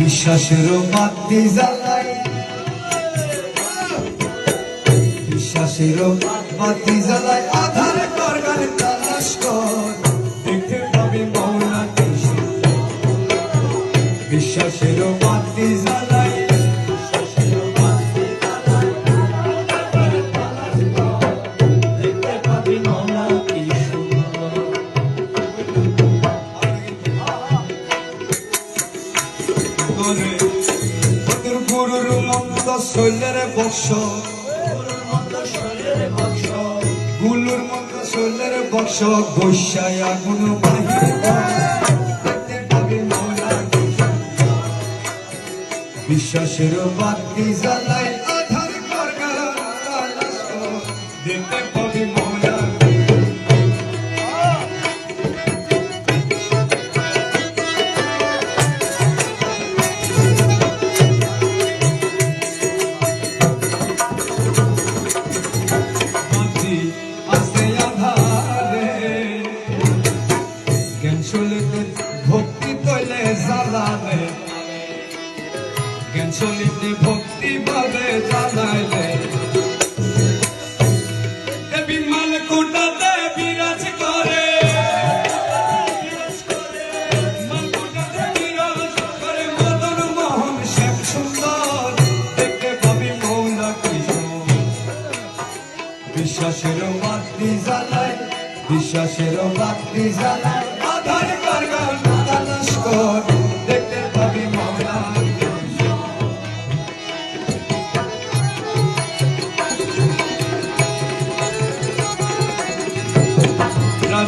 বিশ্বাসের মাতৃ জ্বালাই বিশ্বাসের মাতৃ জ্বালাই আধার শৈলের বক্স গুলুর মতো শৈলের বক্স গোসাই আগুন বিশ্বাসের বাতি জ্বালায় দেখতে চলিতে ভক্তি ভাবে জ্বালাইলে দেবী মাল বিরাজ করে। মালকোটাতে বিরাজ করে। মদন মোহন শ্যাম সুন্দর। দেখতে পাবি মৌলা কৃষ্ণ বিশ্বাসের বাতি জ্বালায়, বিশ্বাসের বাতি জ্বালায়। আধার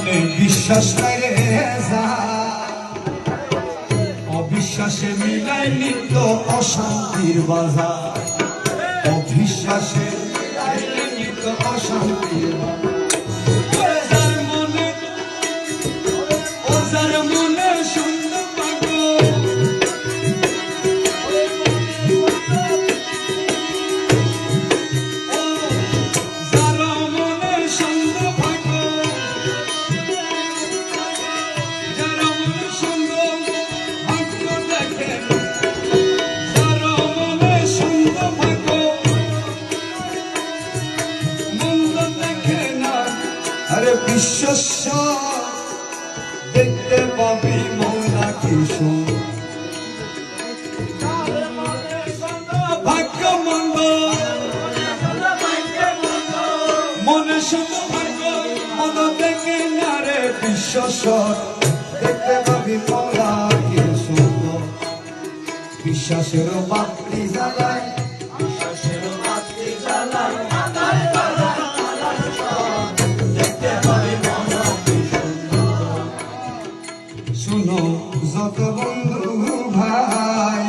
প্রাণে বিশ্বাস করে যা অবিশ্বাসে মিলাই নিত্য অশান্তির বাজার। অবিশ্বাসে মিলাই নিত্য অশান্তির বাজার। আরে বিশ্বস্ব দেখতে পাবি মনে শুধু ভাগ্য দেখে না রে বিশ্বস্ব দেখতে পাবি মৌলা কৃষ্ণ বিশ্বাসের বাতি জ্বালায় শুনো যত বন্ধু ভাই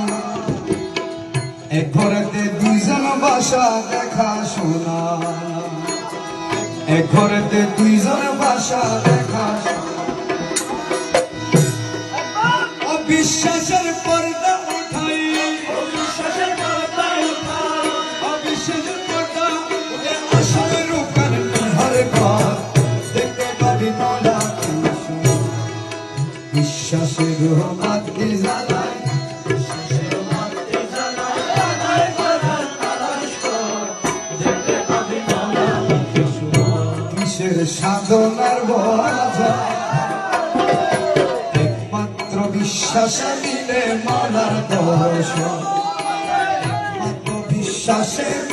এক ঘরেতে দুইজন বাসা দেখা শোনা। এক ঘরেতে দুইজন বাসা দেখা অবিশ্বাসের অবিশ্বাসের পাবি মৌলা কৃষ্ণ কিসের সাধনার একমাত্র বিশ্বাসে মিলে মালার দর্শন। একমাত্র বিশ্বাসে